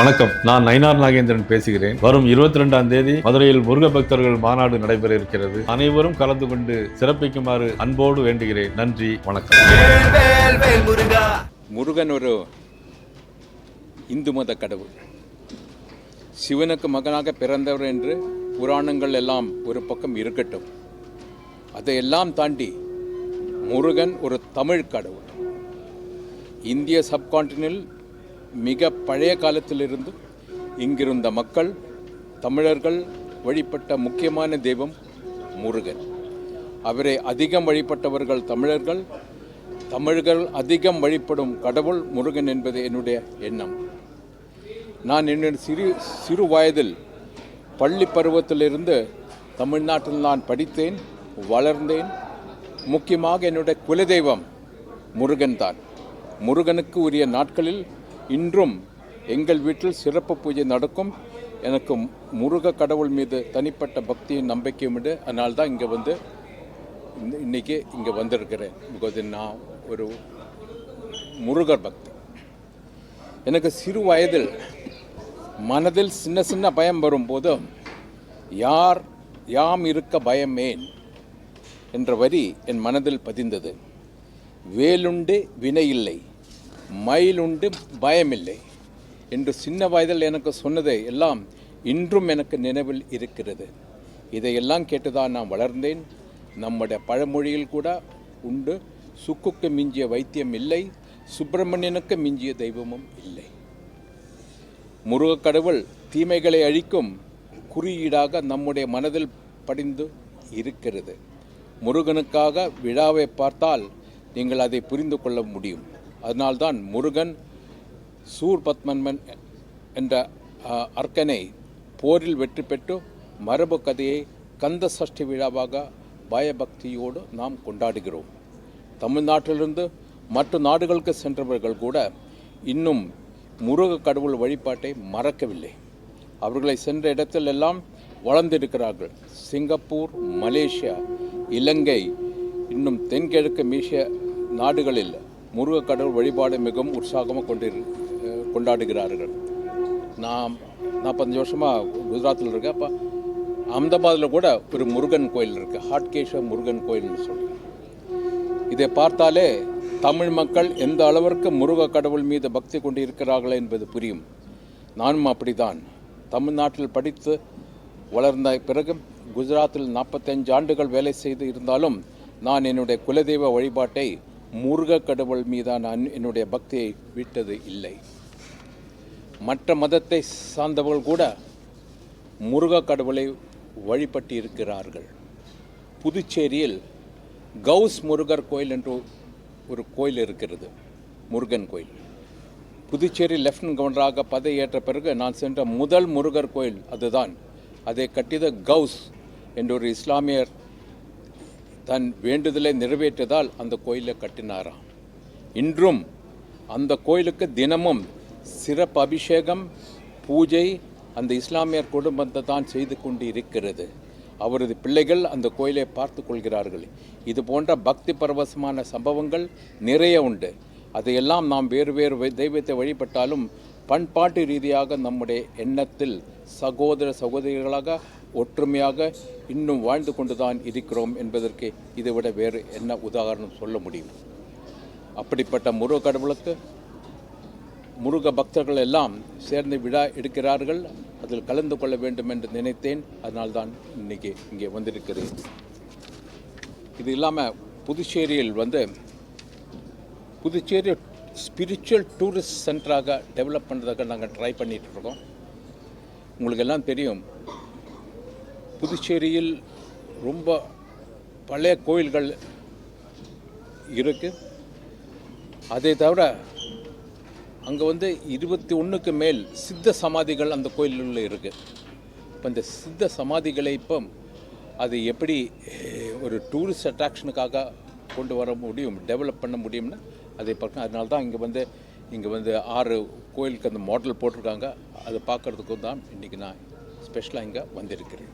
வணக்கம். நான் நயினார் நாகேந்திரன் பேசுகிறேன். வரும் இருபத்தி ரெண்டாம் தேதி மதுரையில் முருக பக்தர்கள் மாநாடு நடைபெற இருக்கிறது அனைவரும் கலந்து கொண்டு சிறப்பிக்குமாறு அன்போடு வேண்டுகிறேன். நன்றி வணக்கம். முருகன் ஒரு இந்து மத கடவுள். சிவனுக்கு மகனாக பிறந்தவர் என்று புராணங்கள் எல்லாம் ஒரு பக்கம் இருக்கட்டும். அதையெல்லாம் தாண்டி முருகன் ஒரு தமிழ் கடவுள். இந்திய சப்கான்டினில் மிக பழைய காலத்திலிருந்து இங்கிருந்த மக்கள் தமிழர்கள் வழிபட்ட முக்கியமான தெய்வம் முருகன். அவரை அதிகம் வழிபட்டவர்கள் தமிழர்கள். தமிழர்கள் அதிகம் வழிபடும் கடவுள் முருகன் என்பது என்னுடைய எண்ணம். நான் என்னுடைய சிறு சிறு வயதில் பள்ளி பருவத்திலிருந்து தமிழ்நாட்டில் நான் படித்தேன் வளர்ந்தேன். முக்கியமாக என்னுடைய குலதெய்வம் முருகன் தான் முருகனுக்கு உரிய நாட்களில் இன்றும் எங்கள் வீட்டில் சிறப்பு பூஜை நடக்கும். எனக்கு முருக கடவுள் மீது தனிப்பட்ட பக்தியும் நம்பிக்கையும் உண்டு. அதனால தான் இங்கே வந்து இன்னைக்கு இங்கே வந்திருக்கிறேன். பிகாஸ் நான் ஒரு முருகர் பக்தி. எனக்கு சிறு வயதில் மனதில் சின்ன சின்ன பயம் வரும்போது யார் யாம் இருக்க பயமேன்? என்ற வரி என் மனதில் பதிந்தது. வேலுண்டு வினையில்லை மயிலுண்டு பயமில்லை. என்று சின்ன வயதில் எனக்கு சொன்னதை எல்லாம் இன்றும் எனக்கு நினைவில் இருக்கிறது. இதையெல்லாம் கேட்டுதான் நான் வளர்ந்தேன். நம்முடைய பழமொழியில் கூட உண்டு. சுக்குக்கு மிஞ்சிய வைத்தியம் இல்லை. சுப்பிரமணியனுக்கு மிஞ்சிய தெய்வமும் இல்லை. முருகக் கடவுள் தீமைகளை அழிக்கும் குறியீடாக நம்முடைய மனதில் படிந்து இருக்கிறது. முருகனுக்காக விழாவை பார்த்தால் நீங்கள் அதை புரிந்து கொள்ள முடியும். அதனால்தான் முருகன் சூர்பத்மன்மன் என்ற அர்க்கனை போரில் வெற்றி பெற்று மரபு கதையை கந்த சஷ்டி விழாவாக பயபக்தியோடு நாம் கொண்டாடுகிறோம். தமிழ்நாட்டிலிருந்து மற்ற நாடுகளுக்கு சென்றவர்கள் கூட இன்னும் முருக கடவுள் வழிபாட்டை மறக்கவில்லை. அவர்களை சென்ற இடத்திலெல்லாம் வளர்ந்திருக்கிறார்கள். சிங்கப்பூர் மலேசியா இலங்கை இன்னும் தென்கிழக்கு மீசிய நாடுகளில் முருக கடவுள் வழிபாடு மிகவும் உற்சாகமாக கொண்டிரு கொண்டாடுகிறார்கள். நான் நாற்பத்தஞ்சு வருஷமாக குஜராத்தில் இருக்கேன். அப்போ அஹமதாபாத்தில் கூட ஒரு முருகன் கோயில் இருக்குது ஹாட்கேஷ முருகன் கோயில்னு சொல்லி. இதை பார்த்தாலே தமிழ் மக்கள் எந்த அளவிற்கு முருக கடவுள் மீது பக்தி கொண்டு இருக்கிறார்கள் என்பது புரியும். நானும் அப்படிதான் தமிழ்நாட்டில் படித்து வளர்ந்த பிறகு குஜராத்தில் நாற்பத்தஞ்சு ஆண்டுகள் வேலை செய்து இருந்தாலும் நான் என்னுடைய குலதெய்வ வழிபாட்டை முருக கடவுள் மீதான நான் என்னுடைய பக்தியை விட்டது இல்லை. மற்ற மதத்தை சார்ந்தவர்கள் கூட முருக கடவுளை வழிபட்டு இருக்கிறார்கள் புதுச்சேரியில் கவுஸ் முருகர் கோயில் என்று ஒரு கோயில் இருக்கிறது முருகன் கோயில். புதுச்சேரி லெப்டினன்ட் கவர்னராக பதவியேற்ற பிறகு நான் சென்ற முதல் முருகர் கோயில் அதுதான். அதை கட்டியது கவுஸ் என்ற ஒரு இஸ்லாமியர் தன் வேண்டுதலை நிறைவேற்றதால் அந்த கோயிலை கட்டினாராம். இன்றும் அந்த கோயிலுக்கு தினமும் சிறப்பு அபிஷேகம் பூஜை அந்த இஸ்லாமியர் குடும்பத்தை தான் செய்து கொண்டு இருக்கிறது அவரது பிள்ளைகள் அந்த கோயிலை பார்த்து கொள்கிறார்கள். இது போன்ற பக்தி பரவசமான சம்பவங்கள் நிறைய உண்டு. அதையெல்லாம் நாம் வேறு வேறு தெய்வத்தை வழிபட்டாலும் பண்பாட்டு ரீதியாக நம்முடைய எண்ணத்தில் சகோதர சகோதரிகளாக ஒற்றுமையாக இன்னும் வாழ்ந்து கொண்டுதான் இருக்கிறோம் என்பதற்கு இதைவிட வேறு என்ன உதாரணம் சொல்ல முடியும்? அப்படிப்பட்ட முருக கடவுளுக்கு முருக பக்தர்கள் எல்லாம் சேர்ந்து விழா எடுக்கிறார்கள். அதில் கலந்து கொள்ள வேண்டும் என்று நினைத்தேன். அதனால்தான் இன்னைக்கு இங்கே வந்திருக்கிறேன். இது இல்லாமல் புதுச்சேரியில் வந்து புதுச்சேரி ஸ்பிரிச்சுவல் டூரிஸ்ட் சென்டராக டெவலப் பண்ணுறதுக்கு நாங்கள் ட்ரை பண்ணிகிட்ருக்கோம் உங்களுக்கு எல்லாம் தெரியும் புதுச்சேரியில் ரொம்ப பழைய கோயில்கள் இருக்குது அதை தவிர அங்கே வந்து இருபத்தி ஒன்றுக்கு மேல் சித்த சமாதிகள் அந்த கோயிலில் இருக்குது இப்போ இந்த சித்த சமாதிகளை இப்போ அது எப்படி ஒரு டூரிஸ்ட் அட்ராக்ஷனுக்காக கொண்டு வர முடியும் டெவலப் பண்ண முடியும்னா அதை பார்க்க அதனால தான் இங்கே வந்து இங்கே வந்து ஆறு கோயிலுக்கு அந்த மாடல் போட்டிருக்காங்க. அதை பார்க்குறதுக்கும் தான் இன்றைக்கி நான் ஸ்பெஷலாக இங்கே வந்திருக்கிறேன்.